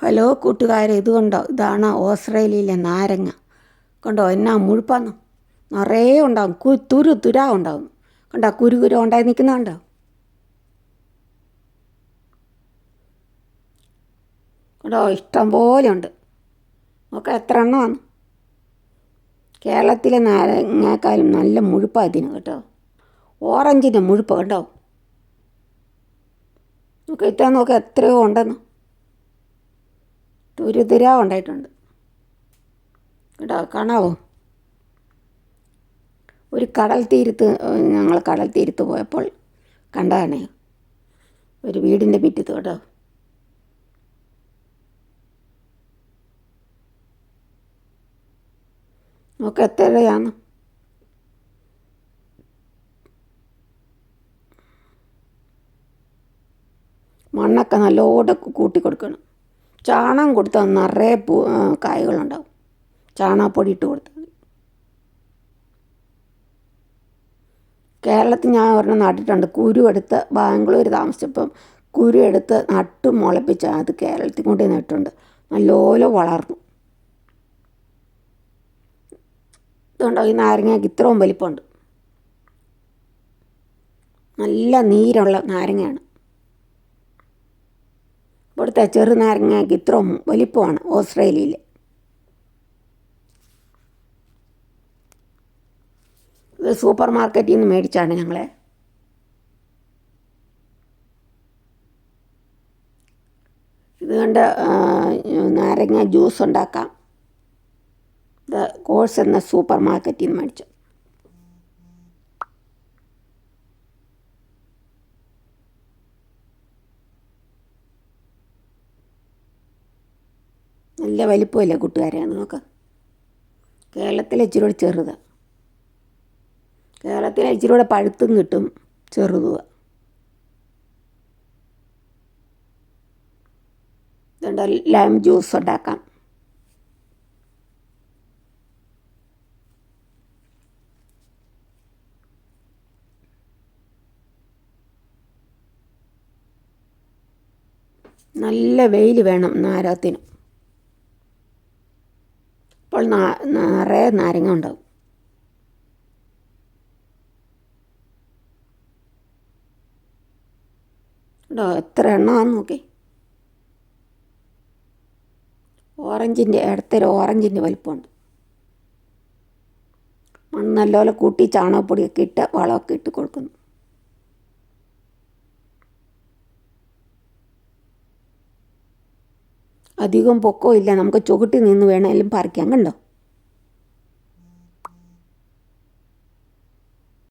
Hello കൂട്ടുകാരെ ഇതുകൊണ്ടോ ഇതാണ് ഓസ്ട്രേലിയയിലെ നാരങ്ങ. കണ്ടോ? എന്നാ മുഴുപ്പാന്ന് നിറയെ ഉണ്ടാവും. കു തുരു തുരാ ഉണ്ടാവും. കണ്ടോ? കുരു കുരു ഉണ്ടായി നിൽക്കുന്ന കണ്ടോ? കണ്ടോ? ഇഷ്ടം പോലെ ഉണ്ട്. നോക്ക എത്ര എണ്ണമാണ്. കേരളത്തിലെ നാരങ്ങാക്കാലും നല്ല മുഴുപ്പാണ് ഇതിന് കേട്ടോ. ഓറഞ്ചിന്റെ മുഴുപ്പ് കേട്ടോ നോക്കാം ഇത്ര നോക്കാം എത്രയോ ഉണ്ടെന്ന്. തുരുതുരാ ഉണ്ടായിട്ടുണ്ട്. കേട്ടോ കാണാവോ? ഒരു കടൽ തീരത്ത് ഞങ്ങൾ കടൽ തീരത്ത് പോയപ്പോൾ കണ്ടതാണ്. ഒരു വീടിന്റെ മുറ്റത്ത് കേട്ടോ. നമുക്ക് എത്രയാണ് മണ്ണൊക്കെ നല്ലോണം കൂട്ടി കൊടുക്കണം. ചാണകം കൊടുത്താൽ നിറയെ പൂ കായകളുണ്ടാവും. ചാണകപ്പൊടി ഇട്ട് കൊടുത്താൽ കേരളത്തിൽ ഞാൻ ഒരെണ്ണം നട്ടിട്ടുണ്ട്. കുരു എടുത്ത് ബാംഗ്ലൂർ താമസിച്ചപ്പം കുരു എടുത്ത് നട്ട് അത് കേരളത്തിൽ കൊണ്ട് നട്ടുണ്ട് നല്ലോലോ വളർന്നു. ഇതുണ്ടോ? ഈ നാരങ്ങയ്ക്ക് ഇത്രയും വലിപ്പമുണ്ട്. നല്ല നീരുള്ള നാരങ്ങയാണ്. ഇവിടുത്തെ ചെറുനാരങ്ങയ്ക്ക് ഇത്രയും വലിപ്പമാണ് ഓസ്ട്രേലിയയിൽ. ഇത് സൂപ്പർ മാർക്കറ്റിൽ നിന്ന് മേടിച്ചാണ് ഞങ്ങളെ. ഇത് കണ്ട് നാരങ്ങ ജ്യൂസ് ഉണ്ടാക്കാം. ഇത് കോഴ്സ് എന്ന സൂപ്പർ മാർക്കറ്റിൽ നിന്ന് മേടിച്ചു. നല്ല വലിപ്പമല്ലേ കൂട്ടുകാരാണ് നോക്കാം. കേരളത്തിലെ ഇച്ചിരി കൂടെ ചെറുതാണ് കേരളത്തിലെ ഇച്ചിരി കൂടെ പഴുത്തും കിട്ടും ചെറുതുക ഇതുണ്ട് ലൈം ജ്യൂസ് ഉണ്ടാക്കാം. നല്ല വെയിൽ വേണം നാരകത്തിന്. അപ്പോൾ നിറയെ നാരങ്ങ ഉണ്ടാവും കേട്ടോ എത്ര എണ്ണമാണെന്ന് നോക്കി. ഓറഞ്ചിന്റെ ഇടത്തൊരു ഓറഞ്ചിന്റെ വലിപ്പമുണ്ട്. മണ്ണ് നല്ലപോലെ കൂട്ടി ചാണകപ്പൊടിയൊക്കെ ഇട്ട് വളമൊക്കെ ഇട്ട് കൊടുക്കുന്നു. അധികം പൊക്കമില്ല നമുക്ക് ചുവട്ടി നിന്ന് വേണമെങ്കിലും പറിക്കാം. കണ്ടോ?